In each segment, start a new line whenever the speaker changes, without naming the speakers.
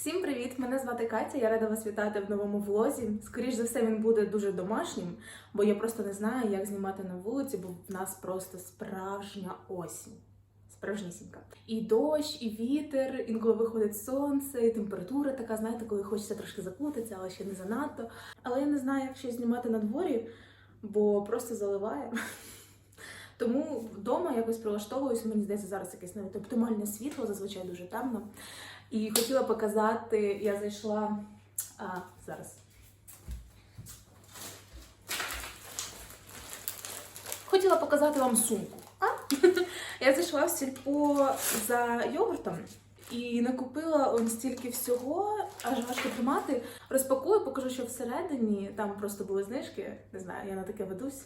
Всім привіт! Мене звати Катя. Я рада вас вітати в новому влозі. Скоріш за все, він буде дуже домашнім, бо я просто не знаю, як знімати на вулиці, бо в нас просто справжня осінь. Справжнісінька. І дощ, і вітер, інколи виходить сонце, і температура така, знаєте, коли хочеться трошки закутитися, але ще не занадто. Але я не знаю, як щось знімати на дворі, бо просто заливає. Тому вдома якось прилаштовуюся, мені здається, зараз якесь навіть оптимальне світло, зазвичай дуже темно. І хотіла показати, я зайшла. А, зараз. Хотіла показати вам сумку. А? Я зайшла в сільпо за йогуртом і накупила он стільки всього, аж важко тримати. Розпакую, покажу, що всередині там просто були знижки. Не знаю, я на таке ведусь.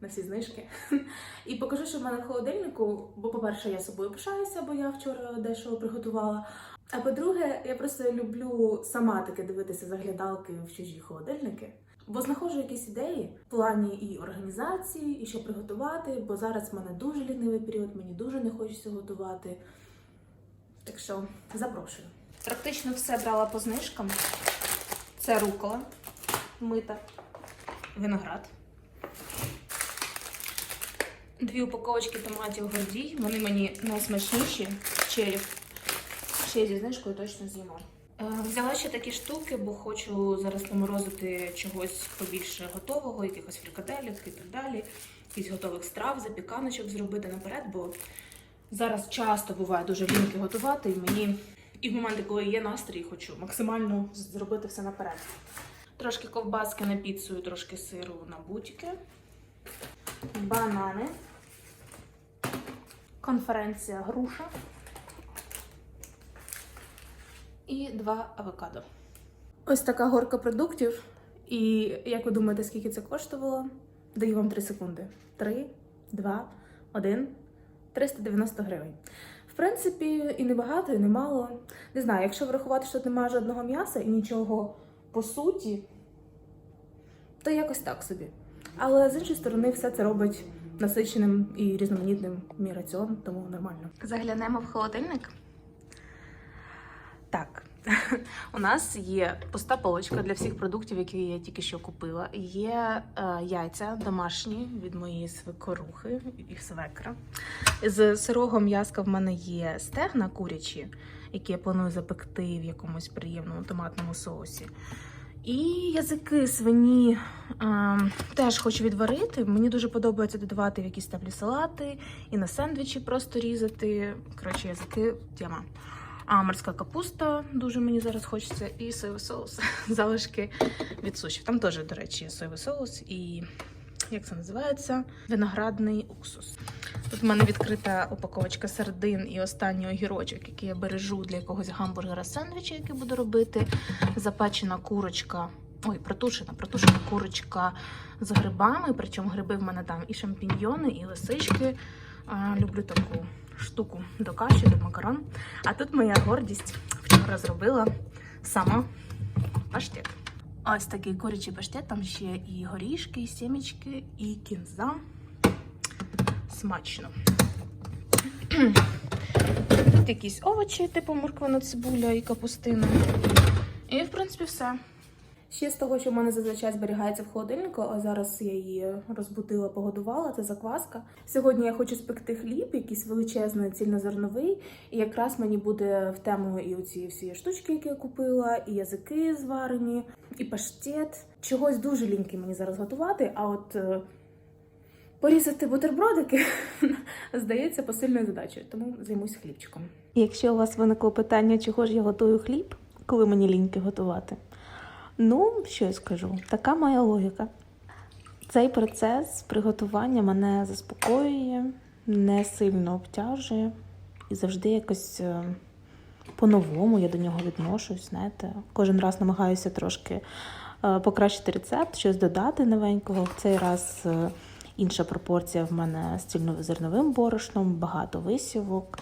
На всі знижки. І покажу, що в мене в холодильнику, бо, по-перше, я собою пишаюся, бо я вчора дещо приготувала. А по-друге, я просто люблю сама таки дивитися заглядалки в чужі холодильники, бо знаходжу якісь ідеї в плані і організації, і що приготувати, бо зараз в мене дуже лінивий період, мені дуже не хочеться готувати. Так що запрошую. Практично все брала по знижкам. Це рукола мита, виноград. Дві упаковочки томатів гордій. Вони мені найсмачніші. Череп. Ще зі знижкою точно з'їмо. Е, Взяла ще такі штуки, бо хочу зараз наморозити чогось побільше готового, якихось фрикаделів і так далі, якихось готових страв, запіканочок зробити наперед, бо зараз часто буває дуже ліньки готувати, і мені і в моменти, коли є настрій, хочу максимально зробити все наперед. Трошки ковбаски на піцу, і трошки сиру на бутики, банани, конференція груша і два авокадо. Ось така горка продуктів. І як ви думаєте, скільки це коштувало? Даю вам 3 секунди. 3, 2, 1, 390 гривень. В принципі, і не багато, і не мало. Не знаю, якщо врахувати, що тут немає жодного м'яса і нічого по суті, то якось так собі. Але з іншої сторони, все це робить насиченим і різноманітним мій раціон, тому нормально. Заглянемо в холодильник. Так, у нас є пуста полочка для всіх продуктів, які я тільки що купила. Є е, яйця домашні від моєї свекорухи і свекра. З сирого м'яска в мене є стегна курячі, які я планую запекти в якомусь приємному томатному соусі. І язики свині е, теж хочу відварити. Мені дуже подобається додавати в якісь таблі салати і на сендвічі просто різати. Коротше, язики тема. А морська капуста дуже мені зараз хочеться, і соєвий соус, залишки від суші. Там теж, до речі, соєвий соус і як це називається? Виноградний уксус. Тут в мене відкрита упаковочка сардин і останній огірочок, який я бережу для якогось гамбургера сендвіча, який буду робити. Запечена курочка. Ой, протушена, протушена курочка з грибами. Причому гриби в мене там і шампіньйони, і лисички. А, люблю таку штуку до каші, до макарон. А тут моя гордість вчора зробила сама паштет. Ось такий курячий паштет, там ще і горішки, і сімечки, і кінза. Смачно. Тут якісь овочі, типу морквина цибуля і капустина. І, в принципі, все. Ще з того, що в мене зазвичай зберігається в холодильнику, а зараз я її розбудила, погодувала, це закваска. Сьогодні я хочу спекти хліб, якийсь величезний цільнозерновий, і якраз мені буде в тему і оці всі штучки, які я купила, і язики зварені, і паштет. Чогось дуже ліньки мені зараз готувати, а от е, порізати бутербродики здається посильною задачею, тому займусь хлібчиком. Якщо у вас виникло питання, чого ж я готую хліб, коли мені ліньки готувати. Ну, що я скажу, така моя логіка. Цей процес приготування мене заспокоює, не сильно обтяжує і завжди якось е, по-новому я до нього відношусь. Знаєте, кожен раз намагаюся трошки е, покращити рецепт, щось додати новенького. В цей раз е, інша пропорція в мене з цільнозерновим борошном, багато висівок.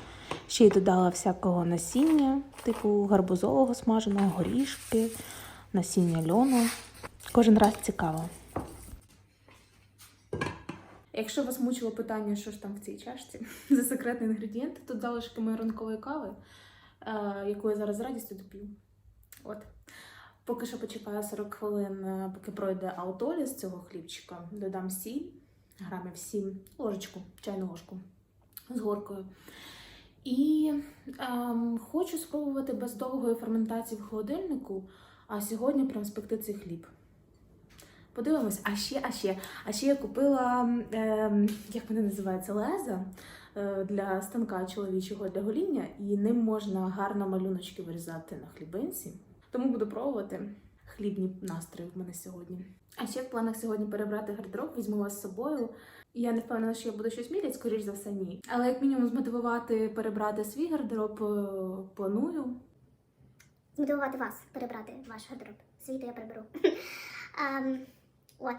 Ще й додала всякого насіння, типу гарбузового смаженого, горішки насіння льону. Кожен раз цікаво. Якщо вас мучило питання, що ж там в цій чашці, за секретний інгредієнт, тут залишки моєї ранкової кави, е, яку я зараз з радістю доп'ю. От. Поки що почекаю 40 хвилин, е, поки пройде аутоліз цього хлібчика. Додам сіль, грамів 7, ложечку, чайну ложку з горкою. І ем, хочу спробувати без довгої ферментації в холодильнику, а сьогодні прям спекти цей хліб. Подивимось, а ще, а ще, а ще я купила, ем, як вони називаються, леза е, для станка чоловічого для гоління, і ним можна гарно малюночки вирізати на хлібинці. Тому буду пробувати хлібні настрої в мене сьогодні. А ще в планах сьогодні перебрати гардероб, візьму вас з собою. Я не впевнена, що я буду щось міряти, скоріш за все, ні. Але як мінімум змотивувати перебрати свій гардероб е, планую.
Змотивувати вас перебрати ваш гардероб. Свій то я переберу. Ем, От.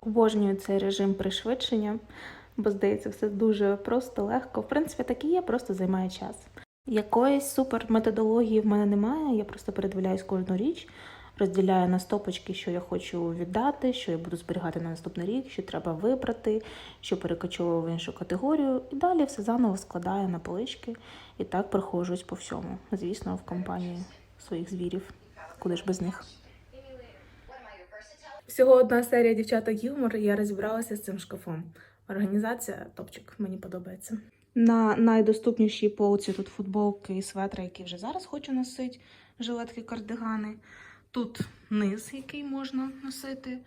Обожнюю цей режим пришвидшення, бо здається, все дуже просто, легко. В принципі, так і є, просто займає час. Якоїсь супер методології в мене немає. Я просто передивляюсь кожну річ, розділяю на стопочки, що я хочу віддати, що я буду зберігати на наступний рік, що треба вибрати, що перекочовую в іншу категорію, і далі все заново складаю на полички і так проходжусь по всьому. Звісно, в компанії своїх звірів. Куди ж без них? Всього одна серія дівчата гумор, і я розібралася з цим шкафом. Організація топчик, мені подобається. На найдоступнішій полці тут футболки і светри, які вже зараз хочу носити, жилетки, кардигани. Тут низ, який можна носити,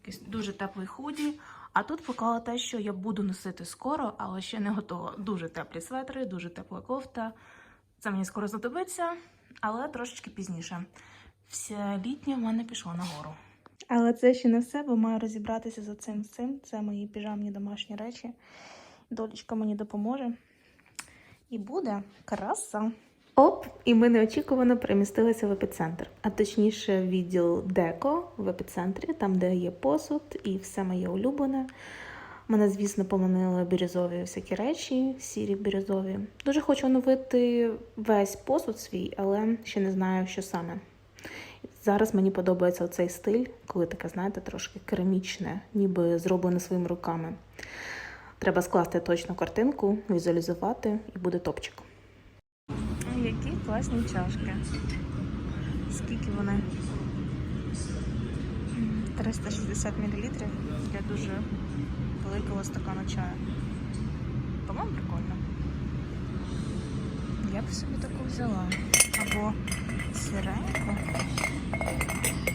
якийсь дуже теплий худі. А тут поклала те, що я буду носити скоро, але ще не готова. Дуже теплі светри, дуже тепла кофта. Це мені скоро знадобиться, але трошечки пізніше. Все літнє в мене пішло нагору. Але це ще не все, бо маю розібратися за цим цим. Це мої піжамні домашні речі. Долічка мені допоможе. І буде краса. Оп, і ми неочікувано перемістилися в епіцентр, а точніше, в відділ Деко в епіцентрі, там, де є посуд і все моє улюблене. Мене, звісно, поманили бірюзові всякі речі, сірі бірюзові. Дуже хочу оновити весь посуд свій, але ще не знаю, що саме. Зараз мені подобається цей стиль, коли таке, знаєте, трошки керамічне, ніби зроблене своїми руками. Треба скласти точну картинку, візуалізувати і буде топчик. Класні чашки. Скільки вони? 360 мл для дуже великого стакану чаю. По-моєму, прикольно. Я б собі таку взяла. Або сіреньку,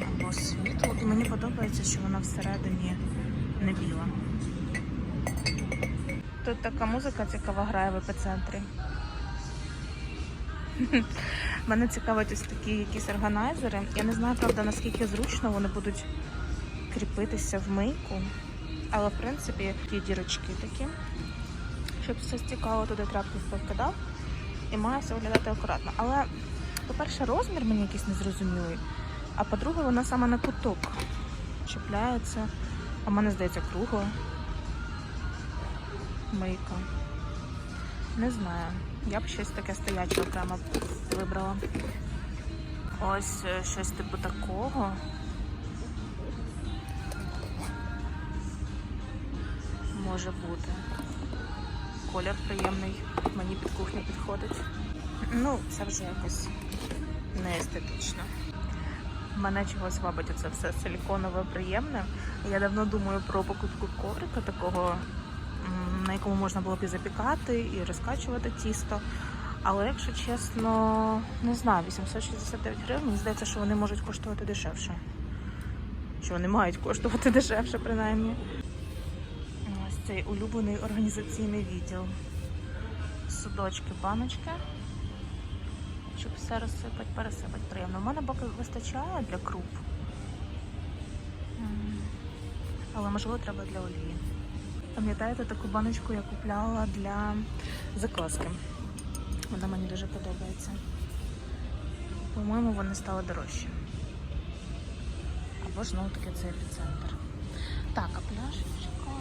або світло. І мені подобається, що вона всередині не біла. Тут така музика цікава грає в епіцентрі. Мене цікавить ось такі якісь органайзери. Я не знаю, правда, наскільки зручно вони будуть кріпитися в мийку. Але в принципі є дірочки такі, щоб все стікало туди трапки повкидав. І має все виглядати акуратно. Але, по-перше, розмір мені якийсь незрозумілий, а по-друге, вона саме на куток чіпляється. А мене здається кругла. Мийка. Не знаю. Я б щось таке стояче окремо вибрала. Ось е, щось типу такого. Може бути. Колір приємний, мені під кухню підходить. Ну, це вже якось не естетично. Мене чогось вабить оце все силіконове приємне. Я давно думаю про покупку коврика такого, на якому можна було б і запікати, і розкачувати тісто. Але якщо чесно, не знаю, 869 гривень, мені здається, що вони можуть коштувати дешевше. Що вони мають коштувати дешевше, принаймні. Ось цей улюблений організаційний відділ. Судочки, баночки. Щоб все розсипати, пересипати приємно. У мене поки вистачає для круп. Але можливо треба для олії. Пам'ятаєте таку баночку я купляла для закваски? Вона мені дуже подобається. По-моєму, вони стали дорожчі. Або ж знову таки це епіцентр. Так, а пляшечка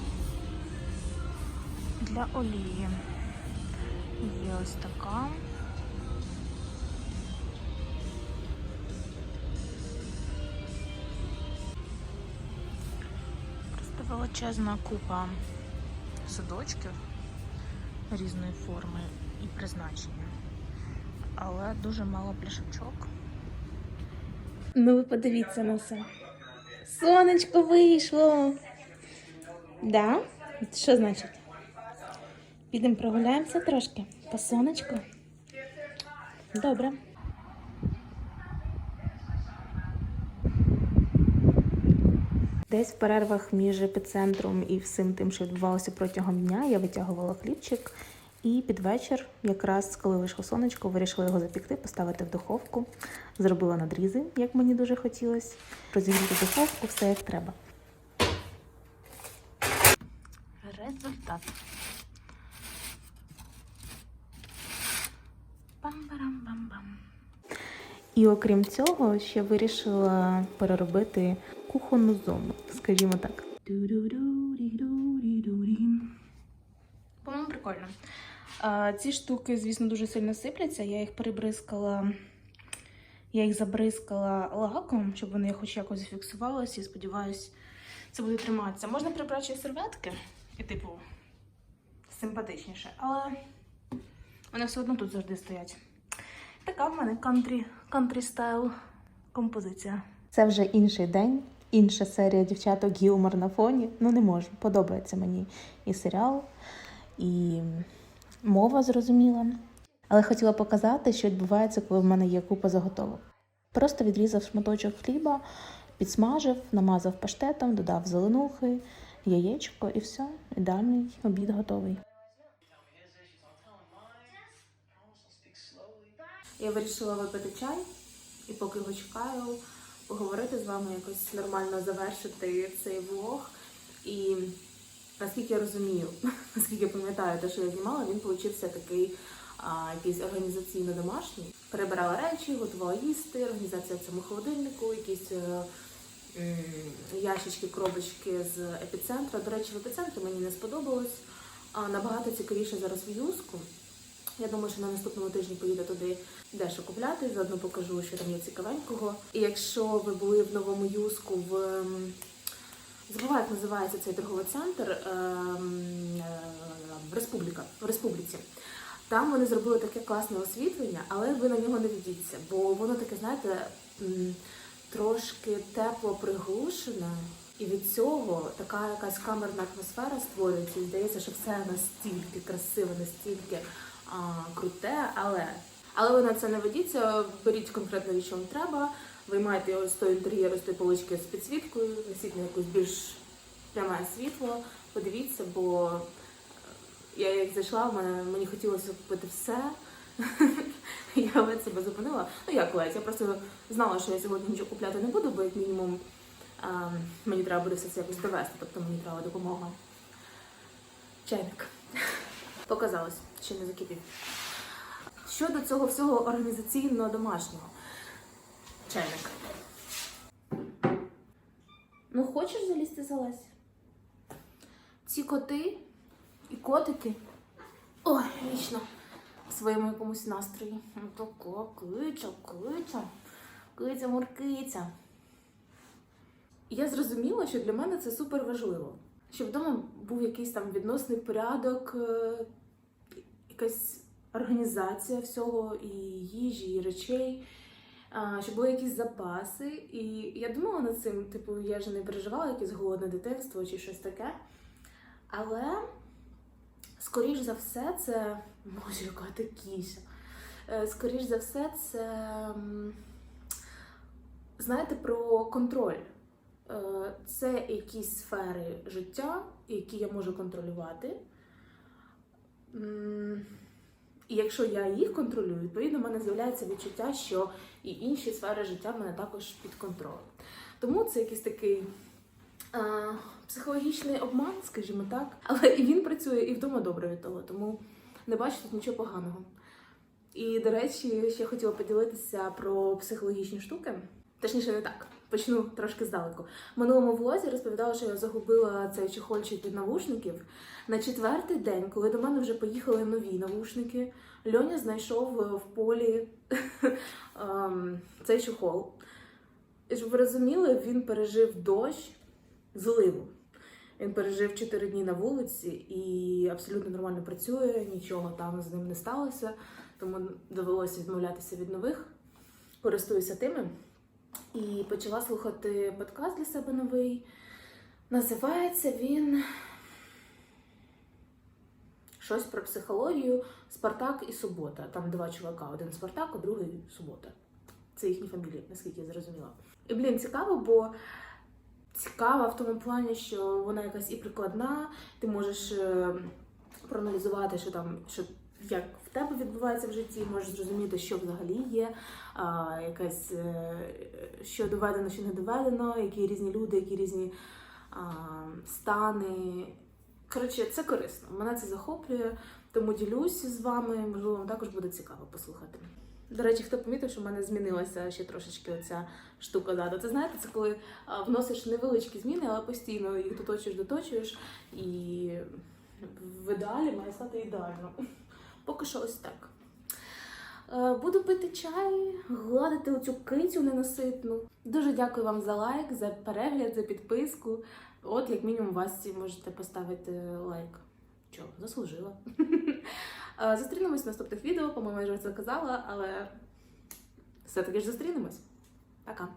для олії. Є ось така. Просто величезна купа садочків різної форми і призначення. але дуже мало пляшечок. Ну ви подивіться на це. Сонечко вийшло. Да? Що значить? Підемо прогуляємося трошки по сонечку. Добре. Десь в перервах між епіцентром і всім тим, що відбувалося протягом дня, я витягувала хлібчик. І під вечір, якраз коли вийшло сонечко, вирішила його запікти, поставити в духовку. Зробила надрізи, як мені дуже хотілося. Розігріти духовку, все як треба. Результат. І окрім цього, ще вирішила переробити кухонну зону, скажімо так. По-моєму, прикольно. А, ці штуки, звісно, дуже сильно сипляться. Я їх перебризкала, я їх забризкала лаком, щоб вони хоч якось зафіксувалися. І сподіваюсь, це буде триматися. Можна прибрати серветки і, типу, симпатичніше, але вони все одно тут завжди стоять. Така в мене кантрі, кантрі стайл композиція. Це вже інший день, інша серія дівчаток гілмор на фоні. Ну не можу. Подобається мені і серіал, і мова зрозуміла. Але хотіла показати, що відбувається, коли в мене є купа заготовок. Просто відрізав шматочок хліба, підсмажив, намазав паштетом, додав зеленухи, яєчко і все. Ідеальний обід готовий. Я вирішила випити чай і поки його чекаю, поговорити з вами якось нормально завершити цей влог. І наскільки я розумію, наскільки я пам'ятаю те, що я знімала, він получився такий а, якийсь організаційно домашній. Перебирала речі, готувала їсти, організація в цьому холодильнику, якісь е, ящички, коробочки з епіцентру. До речі, в епіцентрі мені не сподобалось. А набагато цікавіше зараз в юску. Я думаю, що на наступному тижні поїду туди дещо купляти, заодно покажу, що там є цікавенького. І якщо ви були в новому юску в ем, забуваю, як називається цей торговий центр ем, е, в Республіка в Республіці. Там вони зробили таке класне освітлення, але ви на нього не ведіться, бо воно таке, знаєте, трошки тепло приглушене, і від цього така якась камерна атмосфера створюється. І здається, що все настільки красиве, настільки а, круте, але але ви на це не ведіться, беріть конкретно від вам треба, виймайте його з того інтер'єру, з тої полички з підсвіткою, висіть на якусь більш пряме світло, подивіться, бо е, я як зайшла, мені хотілося купити все. Я ледь себе зупинила. Ну як ледь, я просто знала, що я сьогодні нічого купляти не буду, бо як мінімум а, мені треба буде все це якось довести, тобто мені треба допомога. Чайник. Показалось, ще не закипів. Щодо цього всього організаційного домашнього. Чайник. Ну, хочеш залізти залазь? Ці коти і котики. Ой, вічно в своєму якомусь настрої. Ну, така киця, киця, киця, муркиця. І я зрозуміла, що для мене це супер важливо. Щоб вдома був якийсь там відносний порядок, е, якась організація всього, і їжі, і речей, щоб були якісь запаси. І я думала над цим, типу, я ж не переживала якесь голодне дитинство чи щось таке. Але, скоріш за все, це. Боже, яка кіся. Е, Скоріш за все, це. Знаєте, про контроль. Е, Це якісь сфери життя, які я можу контролювати. І якщо я їх контролюю, відповідно, в мене з'являється відчуття, що і інші сфери життя в мене також під контролем. Тому це якийсь такий а, психологічний обман, скажімо так. Але і він працює і вдома добре від того, тому не бачу тут нічого поганого. І, до речі, ще хотіла поділитися про психологічні штуки. Точніше, не так. Почну трошки здалеку. Минулому влозі розповідала, що я загубила цей чехольчик від навушників. На четвертий день, коли до мене вже поїхали нові навушники, Льоня знайшов е, в полі ем, цей чехол. І щоб ви розуміли, він пережив дощ, зливу. Він пережив 4 дні на вулиці і абсолютно нормально працює, нічого там з ним не сталося. тому довелося відмовлятися від нових. Користуюся тими. І почала слухати подкаст для себе новий. Називається він щось про психологію Спартак і Субота. Там два чувака: один Спартак, а другий Субота. Це їхні фамілії, наскільки я зрозуміла. І блін, цікаво, бо цікава в тому плані, що вона якась і прикладна, ти можеш е, проаналізувати, що там, що як тебе відбувається в житті, можеш зрозуміти, що взагалі є, а, якась е, що доведено, що не доведено, які різні люди, які різні а, стани. Коротше, це корисно. Мене це захоплює, тому ділюсь з вами. Можливо, вам також буде цікаво послухати. До речі, хто помітив, що в мене змінилася ще трошечки оця штука дата. Це знаєте, це коли вносиш невеличкі зміни, але постійно їх доточуєш, доточуєш, і в ідеалі має стати ідеально. Поки що ось так. Е, Буду пити чай, гладити оцю кицю ненаситну. Дуже дякую вам за лайк, за перегляд, за підписку. От, як мінімум, вас можете поставити лайк. Чого, заслужила. Е, Зустрінемось в наступних відео, по-моєму, я вже це казала, але все-таки ж зустрінемось. Пока.